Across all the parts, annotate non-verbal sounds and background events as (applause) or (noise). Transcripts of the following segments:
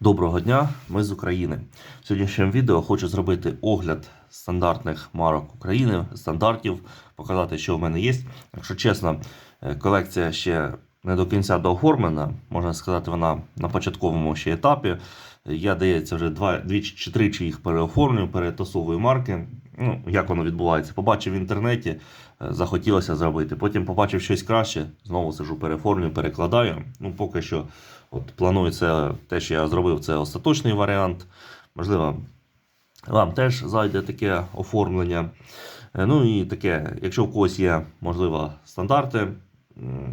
Доброго дня, ми з України. В сьогоднішньому відео хочу зробити огляд стандартних марок України, стандартів, показати, що в мене є. Якщо чесно, е, колекція ще не до кінця дооформлена. Можна сказати, вона на початковому ще етапі. Я, дається вже два, двічі чи тричі їх переоформлюю, перетасовую марки. Ну, як воно відбувається? Побачив в інтернеті, е, захотілося зробити. Потім побачив щось краще, знову сижу, переформлюю, перекладаю. Ну, поки що От планується те, що я зробив, це остаточний варіант. Можливо, вам теж зайде таке оформлення. Е, Ну і таке, якщо у когось є, можливо, стандарти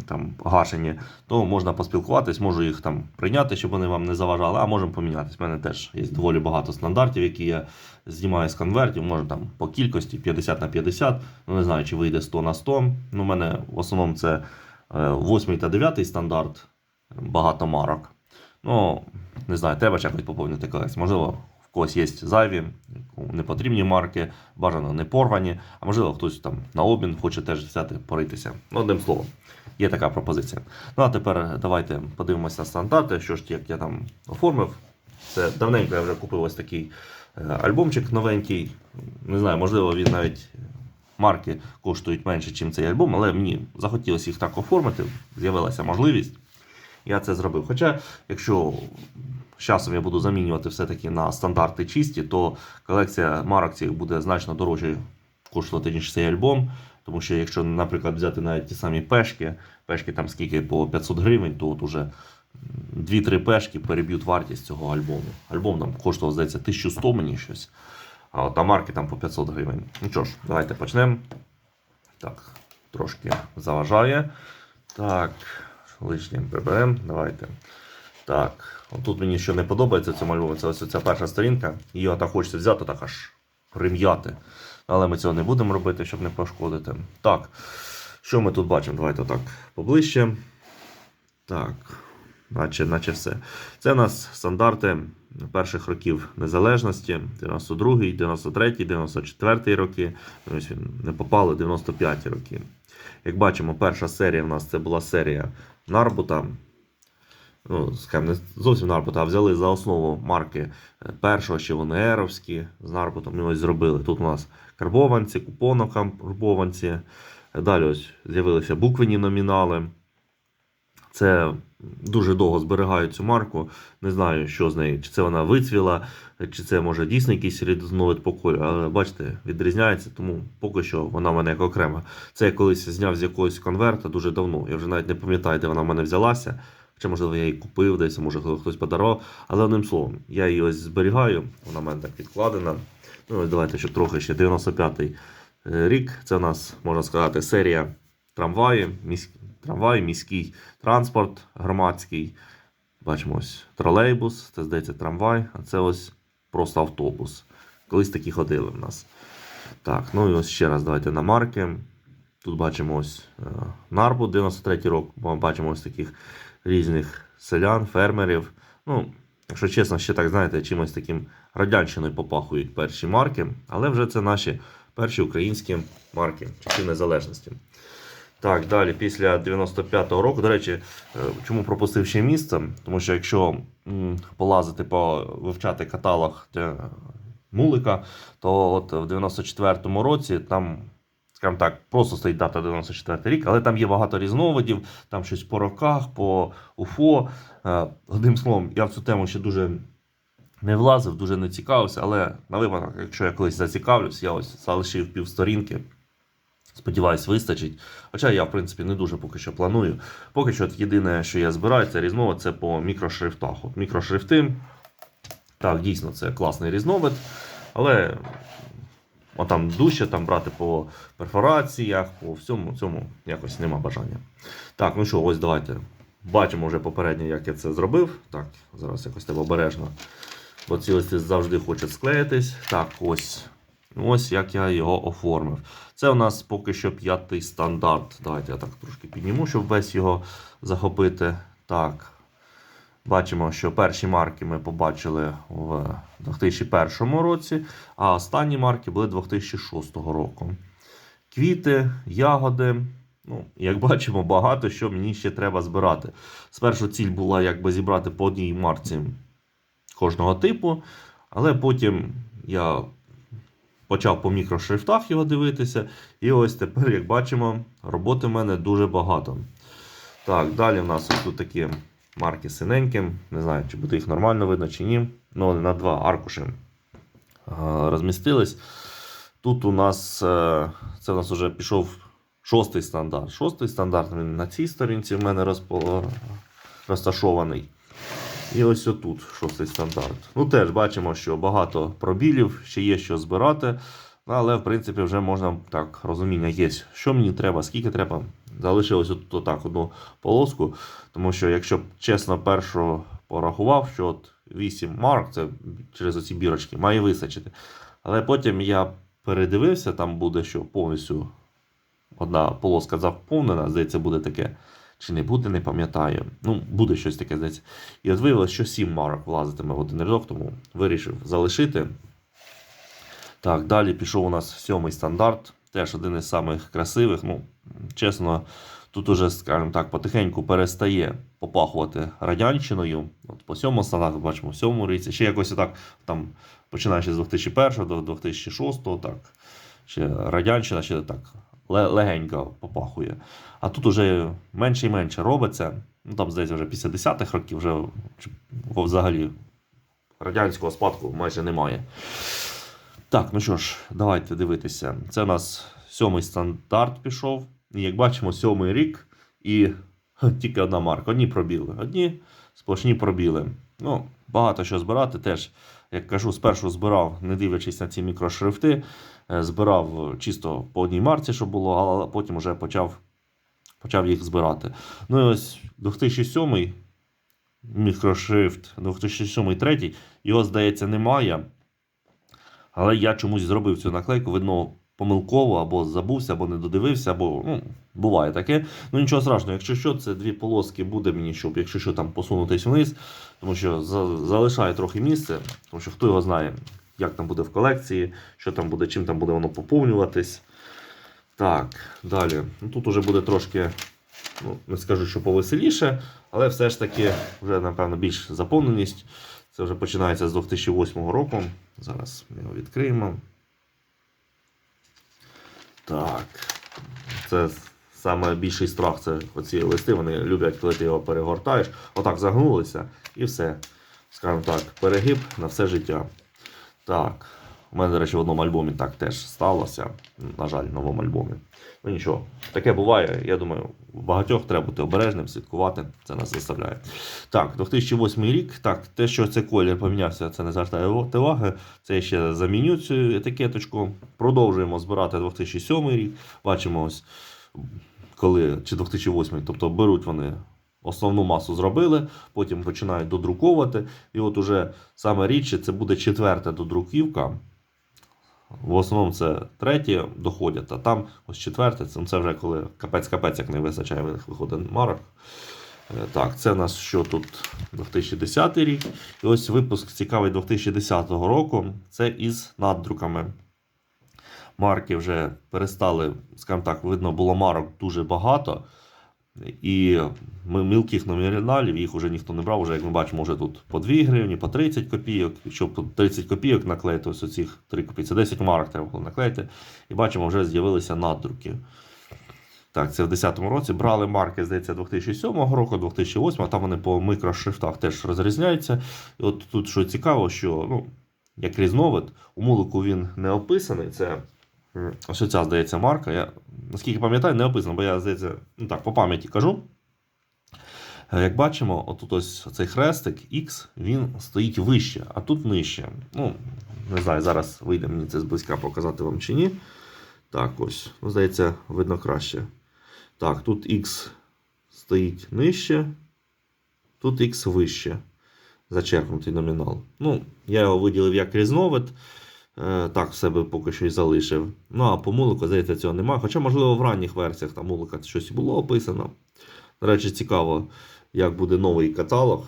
там гашені, то можна поспілкуватись, можу їх там прийняти, щоб вони вам не заважали, а можемо помінятись. У мене теж є доволі багато стандартів, які я знімаю з конвертів, може там по кількості 50 на 50. Ну не знаю, чи вийде 100 на 100. Ну, у мене в основному це 8 та 9 стандарт багато марок. Ну, не знаю, треба якось поповнити колекцію. Можливо, когось є зайві, непотрібні марки, бажано не порвані, а можливо, хтось там на обмін хоче теж взяти, поритися. Ну, одним словом, є така пропозиція. Ну, а тепер давайте подивимося на стандарти, що ж як я там оформив. Це давненько я вже купив ось такий е, альбомчик новенький. Не знаю, можливо, він навіть марки коштують менше, ніж цей альбом, але мені захотілося їх так оформити, з'явилася можливість я це зробив. Хоча, якщо з часом я буду замінювати все-таки на стандарти чисті, то колекція марок цих буде значно дорожче коштувати, ніж цей альбом. Тому що якщо, наприклад, взяти навіть ті самі пешки, пешки там скільки по 500 гривень, то от уже 2-3 пешки переб'ють вартість цього альбому. Альбом там коштував, здається, 1100 мені щось, а от а марки там по 500 гривень. Ну що ж, давайте почнемо. Так, трошки заважає. Так лишнім приберемо. Давайте. Так, тут мені що не подобається цьому альбомі, це ось ця перша сторінка. Її так хочеться взяти, так аж прим'яти. Але ми цього не будемо робити, щоб не пошкодити. Так, що ми тут бачимо? Давайте так поближче. Так, наче, наче все. Це у нас стандарти перших років незалежності: 92, 93, 94 роки. Ось він не попали 95 роки. Як бачимо, перша серія в нас це була серія Нарбута. Ну, скажімо, не зовсім Нарбута, а взяли за основу марки першого, ще вони еровські з Нарбутом. І ось зробили. Тут у нас карбованці, купонокарбованці. Далі ось з'явилися буквені номінали. Це дуже довго зберігають цю марку. Не знаю, що з нею, чи це вона вицвіла, чи це може дійсно якийсь різновид по. Але бачите, відрізняється, тому поки що вона в мене як окрема. Це я колись зняв з якогось конверта дуже давно. Я вже навіть не пам'ятаю, де вона в мене взялася. Чи, можливо, я її купив десь, може хтось подарував. Але одним словом, я її ось зберігаю, вона в мене так відкладена. Ну, ось давайте, щоб трохи ще 95-й рік. Це у нас, можна сказати, серія трамваї. Трамвай, міський транспорт громадський. Бачимо ось тролейбус, це здається трамвай, а це ось просто автобус. Колись такі ходили в нас. Так, ну і ось ще раз давайте на марки. Тут бачимо ось е, Нарбу 93 рок, бачимо ось таких різних селян, фермерів. Ну, якщо чесно, ще так, знаєте, чимось таким радянщиною попахують перші марки, але вже це наші перші українські марки часів незалежності. Так, далі, після 95-го року, до речі, е, чому пропустив ще місце? Тому що якщо полазити по вивчати каталог е, Мулика, то от в 94-му році там, скажімо так, просто стоїть дата 94 рік, але там є багато різновидів, там щось по роках, по УФО. Е, Одним словом, я в цю тему ще дуже не влазив, дуже не цікавився, але на випадок, якщо я колись зацікавлюсь, я ось залишив півсторінки. Сподіваюсь, вистачить. Хоча я, в принципі, не дуже поки що планую. Поки що єдине, що я збираю, це різновид це по мікрошрифтах. От Мікрошрифти. Так, дійсно, це класний різновид. Але там дужче там брати по перфораціях, по всьому цьому якось нема бажання. Так, ну що, ось давайте. Бачимо вже попередньо, як я це зробив. Так, зараз якось тебе обережно. Бо ці завжди хочуть склеїтись. Так, ось. Ось як я його оформив. Це у нас поки що п'ятий стандарт. Давайте я так трошки підніму, щоб весь його захопити. Так. Бачимо, що перші марки ми побачили в 2001 році, а останні марки були 2006 року. Квіти, ягоди. Ну, Як бачимо, багато що мені ще треба збирати. Спершу ціль була якби зібрати по одній марці кожного типу. Але потім я почав по мікрошрифтах його дивитися. І ось тепер, як бачимо, роботи в мене дуже багато. Так, далі в нас тут такі марки синенькі. Не знаю, чи буде їх нормально видно, чи ні. Ну, на два аркуші е, розмістились. Тут у нас е, це у нас вже пішов шостий стандарт. Шостий стандарт він на цій сторінці в мене розташований. І ось отут шостий стандарт. Ну теж бачимо, що багато пробілів, ще є що збирати. Але в принципі вже можна так, розуміння є, що мені треба, скільки треба. Залишилось от, отак одну полоску. Тому що, якщо б чесно, першу порахував, що от 8 марк, це через оці бірочки, має вистачити. Але потім я передивився, там буде що повністю одна полоска заповнена, здається, буде таке. Чи не буде, не пам'ятаю. Ну, буде щось таке, здається. І от виявилось, що 7 марок влазитиме в один рядок, тому вирішив залишити. Так, далі пішов у нас сьомий стандарт. Теж один із самих красивих. Ну, чесно, тут уже, скажімо так, потихеньку перестає попахувати радянщиною. От по сьомому стандарту бачимо, в сьомому ріці. Ще якось так, там, починаючи з 2001 до 2006, так, ще радянщина ще так легенько попахує. А тут уже менше і менше робиться. Ну, там, здається, вже після 10-х років вже взагалі радянського спадку майже немає. Так, ну що ж, давайте дивитися. Це у нас сьомий стандарт пішов. І як бачимо, сьомий рік і (laughs) тільки одна марка. Одні пробіли. Одні сплошні пробіли. Ну, багато що збирати теж. Як кажу, спершу збирав, не дивлячись на ці мікрошрифти, збирав чисто по одній марці, що було, а потім вже почав, почав їх збирати. Ну і ось 2007 мікрошрифт, 2007 третій, його, здається, немає. Але я чомусь зробив цю наклейку, видно, помилково, або забувся, або не додивився, або ну, буває таке. Ну нічого страшного, якщо що, це дві полоски буде мені, щоб якщо що там посунутись вниз, тому що за- залишає трохи місце, тому що хто його знає, як там буде в колекції, що там буде, чим там буде воно поповнюватись. Так, далі. Ну, тут уже буде трошки, ну, не скажу, що повеселіше, але все ж таки вже, напевно, більш заповненість. Це вже починається з 2008 року. Зараз ми його відкриємо. Так. Це саме більший страх це оці листи. Вони люблять, коли ти його перегортаєш. Отак загнулися і все. Скажімо так, перегиб на все життя. Так. У мене, до речі, в одному альбомі так теж сталося. На жаль, в новому альбомі. Ну нічого, таке буває. Я думаю, багатьох треба бути обережним, слідкувати. Це нас заставляє. Так, 2008 рік. Так, те, що цей колір помінявся, це не звертає уваги. Це ще заміню цю етикеточку. Продовжуємо збирати 2007 рік. Бачимо ось, коли чи 2008, тобто беруть вони. Основну масу зробили, потім починають додруковувати. І от уже саме рідше це буде четверта додруківка. В основному це третє доходять, а там ось четверте, це, вже коли капець-капець, як не вистачає виходить марок. Е, Так, це у нас що тут 2010 рік. І ось випуск цікавий 2010 року. Це із наддруками. Марки вже перестали, скажімо так, видно, було марок дуже багато. І мілких номіналів їх вже ніхто не брав. Вже, як ми бачимо, вже тут по 2 гривні, по 30 копійок. Якщо по 30 копійок наклеїти, ось оцих 3 копійки, це 10 марок треба було наклеїти. І бачимо, вже з'явилися надруки. Так, це в 2010 році брали марки, здається, 2007 року, 2008, а там вони по мікрошрифтах теж розрізняються. І от тут що цікаво, що ну, як різновид, у мулику він не описаний. Це ось ця, здається, марка. Я наскільки пам'ятаю, не описано, бо я, здається, ну так, по пам'яті кажу. Е, Як бачимо, отут ось цей хрестик X, він стоїть вище, а тут нижче. Ну, не знаю, зараз вийде мені це зблизька показати вам чи ні. Так, ось, ну, здається, видно краще. Так, тут X стоїть нижче, тут X вище. Зачеркнутий номінал. Ну, я його виділив як різновид. Е, Так, в себе поки що і залишив. Ну, а по мулику, здається, цього немає. Хоча, можливо, в ранніх версіях там мулика щось було описано. До речі, цікаво, як буде новий каталог.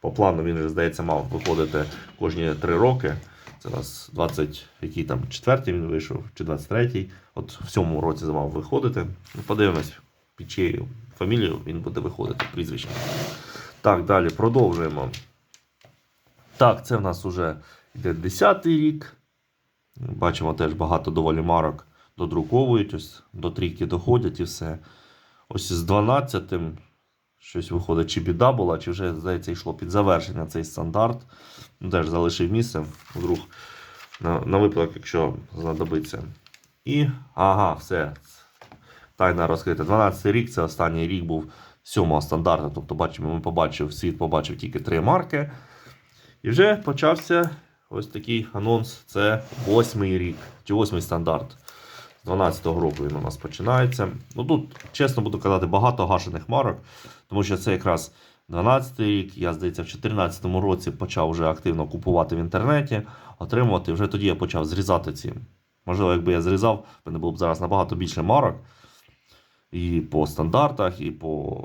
По плану він, здається, мав виходити кожні 3 роки. Це у нас 20, який там четвертий він вийшов, чи 23-й. От в цьому році мав виходити. Ну, подивимось, під чиєю фамілією він буде виходити, прізвище. Так, далі продовжуємо. Так, це в нас вже йде 10 рік. Бачимо теж багато доволі марок додруковують, ось до трійки доходять і все. Ось з 12-м щось виходить, чи біда була, чи вже, здається, йшло під завершення цей стандарт. Ну, Теж залишив місце, вдруг на, на випадок, якщо знадобиться. І, ага, все. Тайна розкрита. 12 рік це останній рік був сьомого стандарту. Тобто, бачимо, ми побачив, світ побачив тільки три марки. І вже почався ось такий анонс. Це восьмий рік, чи восьмий стандарт. З 12-го року він у нас починається. Ну тут, чесно буду казати, багато гашених марок, тому що це якраз 12-й рік. Я, здається, в 2014 році почав вже активно купувати в інтернеті, отримувати. Вже тоді я почав зрізати ці. Можливо, якби я зрізав, в мене було б зараз набагато більше марок. І по стандартах, і по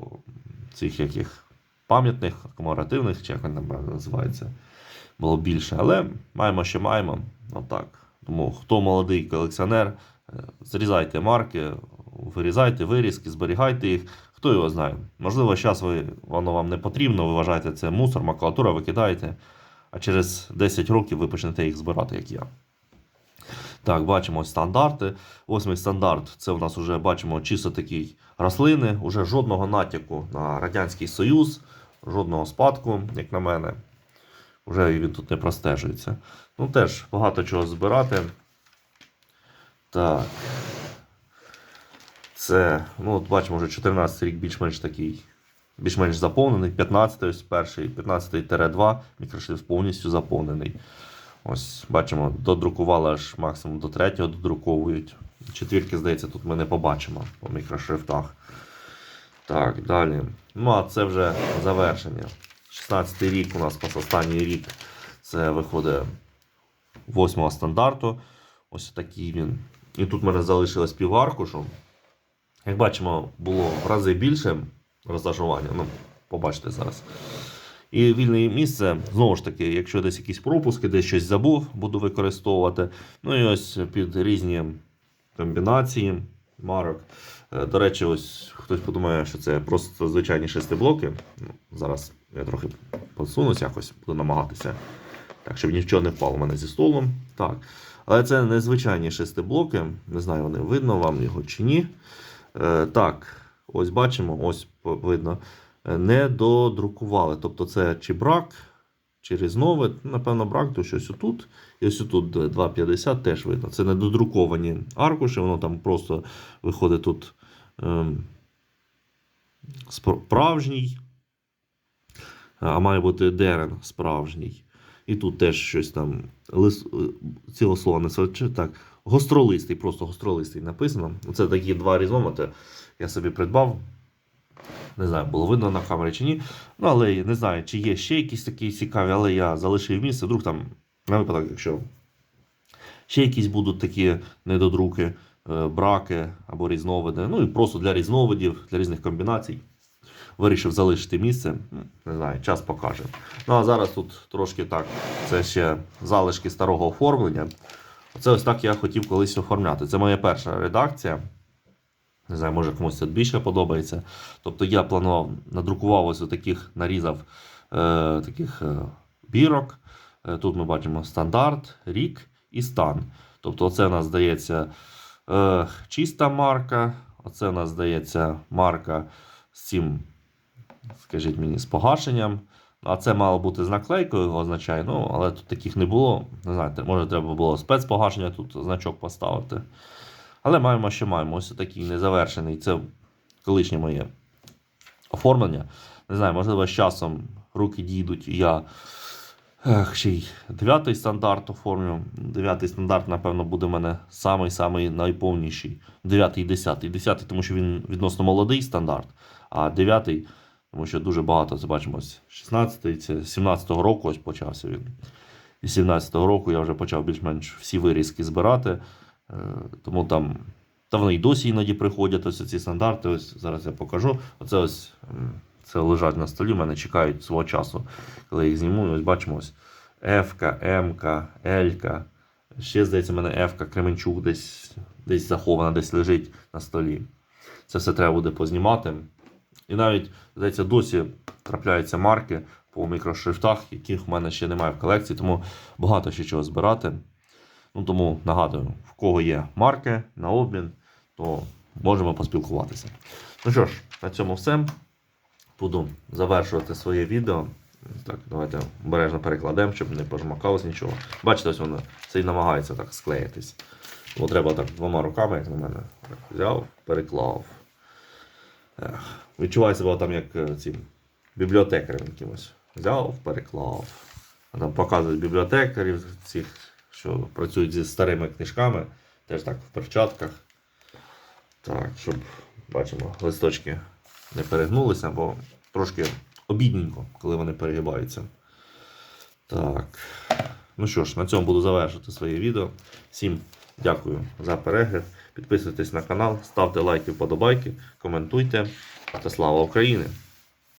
цих яких пам'ятних, комеморативних, чи як вони називаються, було більше. Але маємо, що маємо. Отак. Тому хто молодий колекціонер, е, зрізайте марки, вирізайте вирізки, зберігайте їх. Хто його знає? Можливо, зараз ви, воно вам не потрібно, ви вважаєте це мусор, макулатура, викидаєте, а через 10 років ви почнете їх збирати, як я. Так, бачимо ось стандарти. Восьмий стандарт це у нас вже бачимо чисто такі рослини, уже жодного натяку на Радянський Союз, жодного спадку, як на мене. Вже він тут не простежується. Ну, теж багато чого збирати. Так. Це, ну, от бачимо, вже 14 рік більш-менш такий, більш-менш заповнений. 15 ось перший, 15-2 мікрошрифт повністю заповнений. Ось бачимо, додрукували аж максимум до третього додруковують. Четвірки, здається, тут ми не побачимо по мікрошрифтах. Так, далі. Ну, а це вже завершення. 16 рік у нас у останній рік. Це виходить восьмого стандарту. Ось такий він. І тут в мене залишилось піваркушу. Як бачимо, було в рази більше розташування. Ну, побачите зараз. І вільне місце, знову ж таки, якщо десь якісь пропуски, десь щось забув, буду використовувати. Ну і ось під різні комбінації марок. Е, До речі, ось хтось подумає, що це просто звичайні шестиблоки. Ну, зараз я трохи посунусь якось, буду намагатися. Так, щоб нічого не впало в мене зі столу. Так. Але це не звичайні шестиблоки. Не знаю, вони видно вам його чи ні. Е, так, ось бачимо, ось видно. Е, Не додрукували. Тобто це чи брак, чи різновид. Ну, Напевно, брак, то щось отут. І ось тут 2,50 теж видно. Це не додруковані аркуші, воно там просто виходить тут ем, справжній, а має бути дерен справжній. І тут теж щось там лис... е, цього слова не сочи, так. Гостролистий, просто гостролистий написано. Це такі два різомати. Я собі придбав. Не знаю, було видно на камері чи ні. Ну, але не знаю, чи є ще якісь такі цікаві, але я залишив місце. Вдруг там, на випадок, якщо ще якісь будуть такі недодруки, е, браки або різновиди. Ну і просто для різновидів, для різних комбінацій. Вирішив залишити місце. Не знаю, час покаже. Ну а зараз тут трошки так. Це ще залишки старого оформлення. Це ось так я хотів колись оформляти. Це моя перша редакція. Не знаю, може комусь це більше подобається. Тобто я планував, надрукував ось таких, нарізав е, таких е, бірок. Е, тут ми бачимо стандарт, рік і стан. Тобто, оце у нас здається е, чиста марка, оце у нас здається марка з цим, скажіть мені, з погашенням. А це мало бути з наклейкою, означає, ну, але тут таких не було. Не знаю, може треба було спецпогашення, тут значок поставити. Але маємо, що маємо. Ось такий незавершений. Це колишнє моє оформлення. Не знаю, можливо, з часом руки дійдуть, і я ех, ще й дев'ятий стандарт оформлю. Дев'ятий стандарт, напевно, буде в мене самий-самий найповніший. Дев'ятий і десятий. Десятий, тому що він відносно молодий стандарт, а дев'ятий, тому що дуже багато, це бачимо, ось 16-й, це 17-го року ось почався він. І 17-го року я вже почав більш-менш всі вирізки збирати. Е, Тому там, та вони й досі іноді приходять ось ці стандарти. Ось зараз я покажу. Оце ось це лежать на столі, мене чекають свого часу, коли їх зніму. Ось бачимо ось F, М, L. Ще, здається, мене F, Кременчук десь, десь захована, десь лежить на столі. Це все треба буде познімати. І навіть, здається, досі трапляються марки по мікрошрифтах, яких в мене ще немає в колекції, тому багато ще чого збирати. Ну, тому нагадую, в кого є марки на обмін, то можемо поспілкуватися. Ну що ж, на цьому все. Буду завершувати своє відео. Так, давайте обережно перекладемо, щоб не пожмакалось нічого. Бачите, ось воно це і намагається так склеїтись. Бо треба так двома руками, як на мене. Так, взяв, переклав. Ех, відчуваю себе там як е, цим бібліотекарем якимось. Взяв, переклав. А там показують бібліотекарів, цих, що працюють зі старими книжками, теж так в перчатках. Так, щоб бачимо, листочки не перегнулися, бо трошки обідненько, коли вони перегибаються. Так. Ну що ж, на цьому буду завершити своє відео. Всім дякую за перегляд. Підписуйтесь на канал, ставте лайки, вподобайки, коментуйте. Та слава Україні!